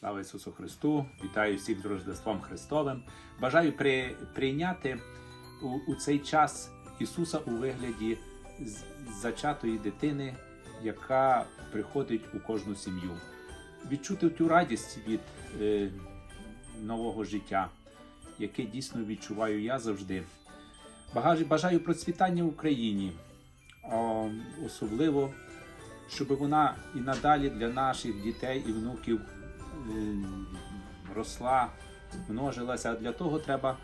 Слава Ісусу Христу! Вітаю всіх з Рождеством Христовим. Бажаю при, прийняти у, у цей час Ісуса у вигляді зачатої дитини, яка приходить у кожну сім'ю. Відчути ту радість від е, нового життя, яке дійсно відчуваю я завжди. Бажаю процвітання Україні, особливо, щоб вона і надалі для наших дітей і внуків росла, множилася. А для того треба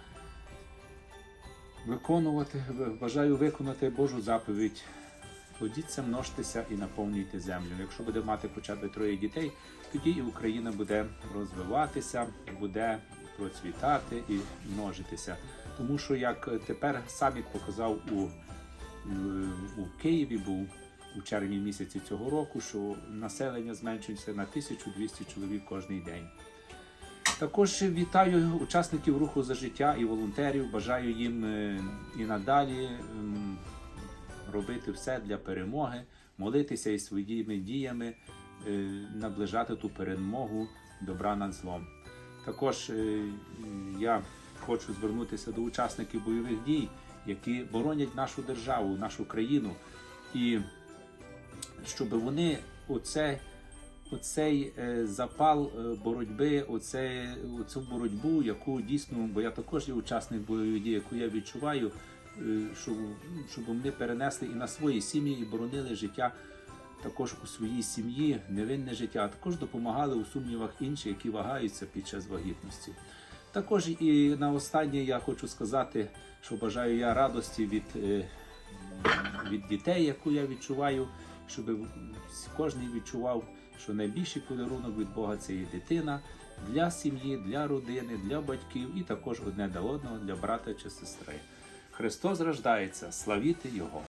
виконувати, бажаю виконати Божу заповідь. Плодіться, множтеся і наповнюйте землю. Якщо буде мати хоча б троє дітей, тоді і Україна буде розвиватися, буде процвітати і множитися. Тому що як тепер саміт показав у, у Києві, був у червні місяці цього року, що населення зменшується на 1200 чоловік кожний день. Також вітаю учасників руху за життя і волонтерів. Бажаю їм е, і надалі робити все для перемоги, молитися і своїми діями е, наближати ту перемогу добра над злом. Також е, я хочу звернутися до учасників бойових дій, які боронять нашу державу, нашу країну, і щоб вони оце, оцей е, запал е, боротьби, оце, оцю боротьбу, яку дійсно, бо я також є учасник бойових дій, яку я відчуваю, е, щоб, щоб вони перенесли і на свої сім'ї і боронили життя також у своїй сім'ї, невинне життя, а також допомагали у сумнівах інші, які вагаються під час вагітності. Також і на останнє я хочу сказати, що бажаю я радості від, від дітей, яку я відчуваю, щоб кожен відчував, що найбільший подарунок від Бога це є дитина для сім'ї, для родини, для батьків і також одне до одного для брата чи сестри. Христос рождається, славіти Його!